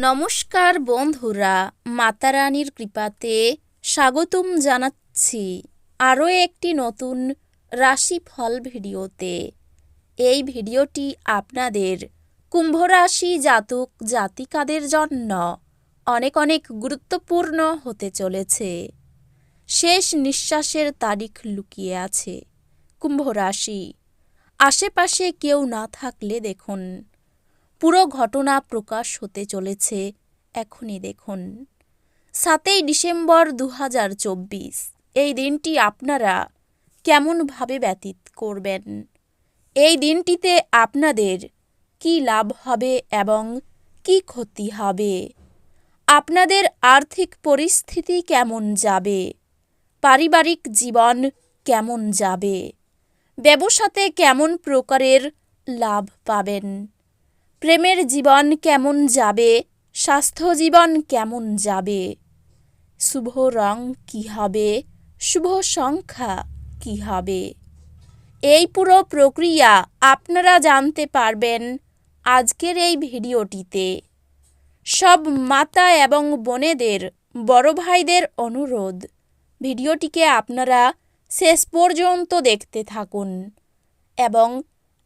নমস্কার বন্ধুরা, মাতারানীর কৃপাতে স্বাগতম জানাচ্ছি আরও একটি নতুন রাশিফল ভিডিওতে। এই ভিডিওটি আপনাদের কুম্ভ রাশি জাতক জাতিকাদের জন্য অনেক অনেক গুরুত্বপূর্ণ হতে চলেছে। শেষ নিঃশ্বাসের তারিখ লুকিয়ে আছে কুম্ভ রাশি আশেপাশে কেউ না থাকলে দেখুন পুরো ঘটনা প্রকাশ হতে চলেছে এখনই দেখুন। সাতই ডিসেম্বর দু হাজার চব্বিশ, এই দিনটি আপনারা কেমনভাবে ব্যতীত করবেন? এই দিনটিতে আপনাদের কি লাভ হবে এবং কি ক্ষতি হবে? আপনাদের আর্থিক পরিস্থিতি কেমন যাবে? পারিবারিক জীবন কেমন যাবে? ব্যবসাতে কেমন প্রকারের লাভ পাবেন? প্রেমের জীবন কেমন যাবে? স্বাস্থ্য জীবন কেমন যাবে? শুভ রং কী হবে? শুভ সংখ্যা কী হবে? এই পুরো প্রক্রিয়া আপনারা জানতে পারবেন আজকের এই ভিডিওটিতে। সব মাতা এবং বোনেদের, বড় ভাইদের অনুরোধ, ভিডিওটিকে আপনারা শেষ পর্যন্ত দেখতে থাকুন এবং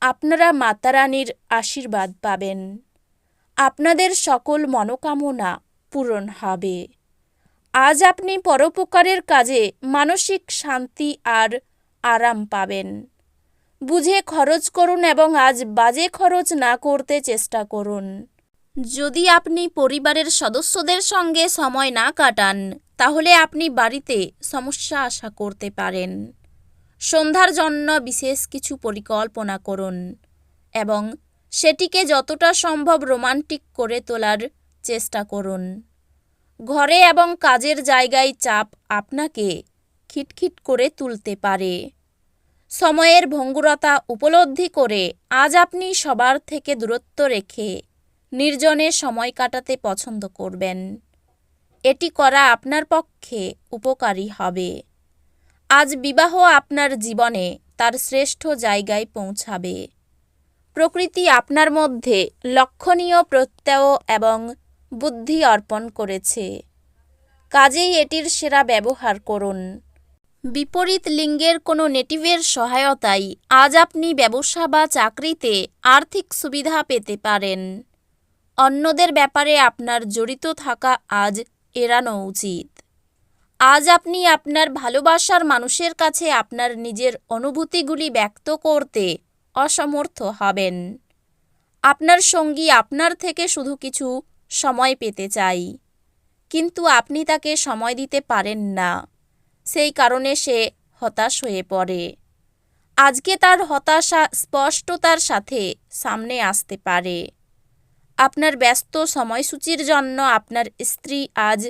আপনারা মাতারানীর আশীর্বাদ পাবেন। আপনাদের সকল মনোকামনা পূরণ হবে। আজ আপনি পরোপকারের কাজে মানসিক শান্তি আর আরাম পাবেন। বুঝে খরচ করুন এবং আজ বাজে খরচ না করতে চেষ্টা করুন। যদি আপনি পরিবারের সদস্যদের সঙ্গে সময় না কাটান, তাহলে আপনি বাড়িতে সমস্যা আশা করতে পারেন। সন্ধ্যার জন্য বিশেষ কিছু পরিকল্পনা করুন এবং সেটিকে যতটা সম্ভব রোমান্টিক করে তোলার চেষ্টা করুন। ঘরে এবং কাজের জায়গায় চাপ আপনাকে খিটখিট করে তুলতে পারে। সময়ের ভঙ্গুরতা উপলব্ধি করে আজ আপনি সবার থেকে দূরত্ব রেখে নির্জনে সময় কাটাতে পছন্দ করবেন। এটি করা আপনার পক্ষে উপকারী হবে। আজ বিবাহ আপনার জীবনে তার শ্রেষ্ঠ জায়গায় পৌঁছাবে। প্রকৃতি আপনার মধ্যে লক্ষণীয় প্রত্যয় এবং বুদ্ধি অর্পণ করেছে। কাজেই এটির সেরা ব্যবহার করুন। বিপরীত লিঙ্গের কোনো নেটিভের সহায়তায় আজ আপনি ব্যবসা বা চাকরিতে আর্থিক সুবিধা পেতে পারেন। অন্যদের ব্যাপারে আপনার জড়িত থাকা আজ এড়ানো উচিত। আজ আপনি আপনার ভালোবাসার মানুষের কাছে আপনার নিজের অনুভূতিগুলি ব্যক্ত করতে অসমর্থ হবেন। আপনার সঙ্গী আপনার থেকে শুধু কিছু সময় পেতে চাই। কিন্তু আপনি তাকে সময় দিতে পারেন না। সেই কারণে সে হতাশ হয়ে পড়ে। আজকে তার হতাশা স্পষ্টতার সাথে সামনে আসতে পারে। আপনার ব্যস্ত সময়সূচির জন্য আপনার স্ত্রী আজ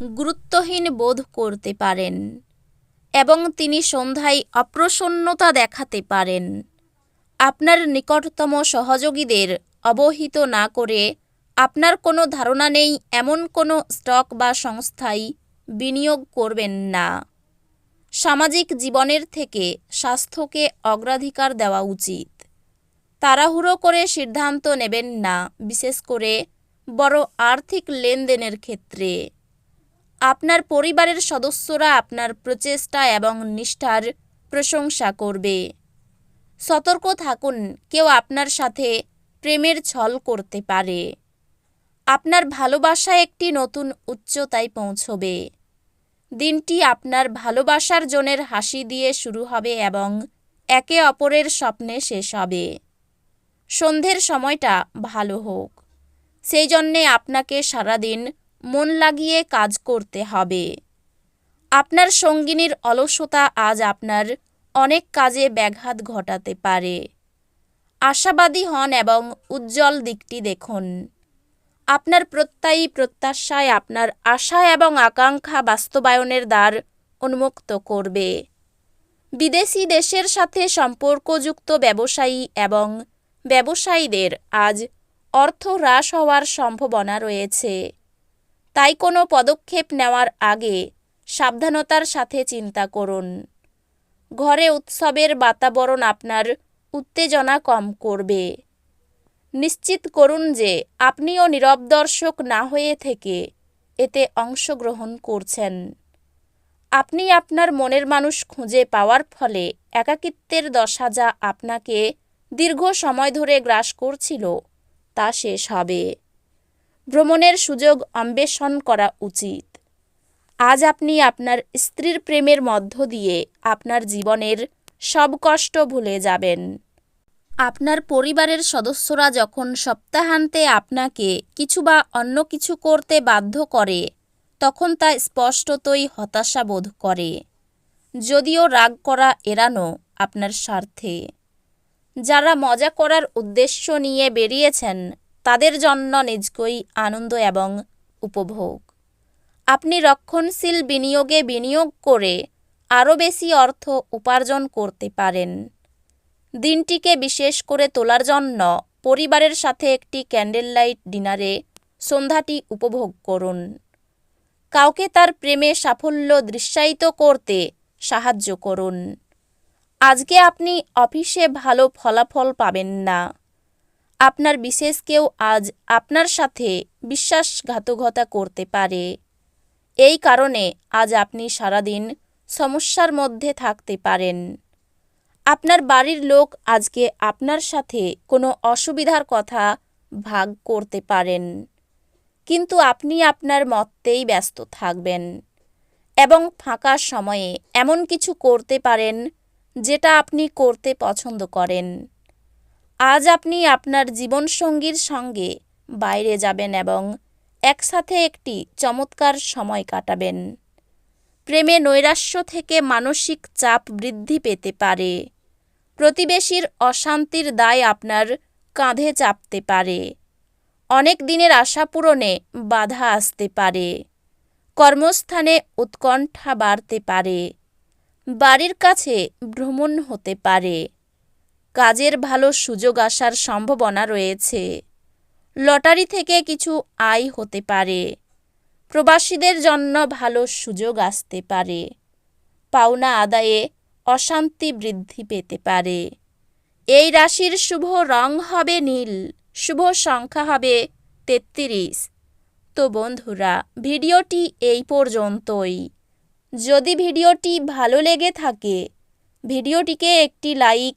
গুরুত্বহীন বোধ করতে পারেন এবং তিনি সন্ধ্যায় অপ্রসন্নতা দেখাতে পারেন। আপনার নিকটতম সহযোগীদের অবহিত না করে আপনার কোনো ধারণা নেই, এমন কোনো স্টক বা সংস্থায় বিনিয়োগ করবেন না। সামাজিক জীবনের থেকে স্বাস্থ্যকে অগ্রাধিকার দেওয়া উচিত। তাড়াহুড়ো করে সিদ্ধান্ত নেবেন না, বিশেষ করে বড় আর্থিক লেনদেনের ক্ষেত্রে। আপনার পরিবারের সদস্যরা আপনার প্রচেষ্টা এবং নিষ্ঠার প্রশংসা করবে। সতর্ক থাকুন, কেউ আপনার সাথে প্রেমের ছল করতে পারে। আপনার ভালোবাসা একটি নতুন উচ্চতায় পৌঁছবে। দিনটি আপনার ভালোবাসার জনের হাসি দিয়ে শুরু হবে এবং একে অপরের স্বপ্নে শেষ হবে। সন্ধ্যের সময়টা ভালো হোক। সেই জন্যে আপনাকে সারাদিন মন লাগিয়ে কাজ করতে হবে। আপনার সঙ্গিনীর অলসতা আজ আপনার অনেক কাজে ব্যাঘাত ঘটাতে পারে। আশাবাদী হন এবং উজ্জ্বল দিকটি দেখুন। আপনার প্রত্যয়ী প্রত্যাশায় আপনার আশা এবং আকাঙ্ক্ষা বাস্তবায়নের দ্বার উন্মুক্ত করবে। বিদেশি দেশের সাথে সম্পর্কযুক্ত ব্যবসায়ী এবং ব্যবসায়ীদের আজ অর্থ হ্রাস হওয়ার সম্ভাবনা রয়েছে। তাই কোনো পদক্ষেপ নেওয়ার আগে সাবধানতার সাথে চিন্তা করুন। ঘরে উৎসবের বাতাবরণ আপনার উত্তেজনা কম করবে। নিশ্চিত করুন যে আপনিও নীরব দর্শক না হয়ে থেকে এতে অংশগ্রহণ করছেন। আপনি আপনার মনের মানুষ খুঁজে পাওয়ার ফলে একাকিত্বের দশা যা আপনাকে দীর্ঘ সময় ধরে গ্রাস করছিল তা শেষ হবে। ভ্রমণের সুযোগ অন্বেষণ করা উচিত। আজ আপনি আপনার স্ত্রীর প্রেমের মধ্য দিয়ে আপনার জীবনের সব কষ্ট ভুলে যাবেন। আপনার পরিবারের সদস্যরা যখন সপ্তাহান্তে আপনাকে কিছু বা অন্য কিছু করতে বাধ্য করে, তখন তা স্পষ্টতই হতাশা বোধ করে। যদিও রাগ করা এড়ানো আপনার স্বার্থে। যারা মজা করার উদ্দেশ্য নিয়ে বেরিয়েছেন তাদের জন্য নিজকই আনন্দ এবং উপভোগ। আপনি রক্ষণশীল বিনিয়োগে বিনিয়োগ করে আরও বেশি অর্থ উপার্জন করতে পারেন। দিনটিকে বিশেষ করে তোলার জন্য পরিবারের সাথে একটি ক্যান্ডেল লাইট ডিনারে সন্ধ্যাটি উপভোগ করুন। কাউকে তার প্রেমে সাফল্য দৃশ্যায়িত করতে সাহায্য করুন। আজকে আপনি অফিসে ভালো ফলাফল পাবেন না। আপনার বিশেষ কেউ আজ আপনার সাথে বিশ্বাসঘাতকতা করতে পারে। এই কারণে আজ আপনি সারাদিন সমস্যার মধ্যে থাকতে পারেন। আপনার বাড়ির লোক আজকে আপনার সাথে কোনো অসুবিধার কথা ভাগ করতে পারেন। কিন্তু আপনি আপনার মতেই ব্যস্ত থাকবেন এবং ফাঁকা সময়ে এমন কিছু করতে পারেন যেটা আপনি করতে পছন্দ করেন। আজ আপনি আপনার জীবনসঙ্গীর সঙ্গে বাইরে যাবেন এবং একসাথে একটি চমৎকার সময় কাটাবেন। প্রেমে নৈরাশ্য থেকে মানসিক চাপ বৃদ্ধি পেতে পারে। প্রতিবেশীর অশান্তির দায় আপনার কাঁধে চাপতে পারে। অনেক দিনের আশা পূরণে বাধা আসতে পারে। কর্মস্থানে উৎকণ্ঠা বাড়তে পারে। বাড়ির কাছে ভ্রমণ হতে পারে। কাজের ভালো সুযোগ আসার সম্ভাবনা রয়েছে। লটারি থেকে কিছু আয় হতে পারে। প্রবাসীদের জন্য ভালো সুযোগ আসতে পারে। পাওনা আদায়ে অশান্তি বৃদ্ধি পেতে পারে। এই রাশির শুভ রং হবে নীল, শুভ সংখ্যা হবে তেত্রিশ। তো বন্ধুরা, ভিডিওটি এই পর্যন্তই। যদি ভিডিওটি ভালো লেগে থাকে, ভিডিওটিকে একটি লাইক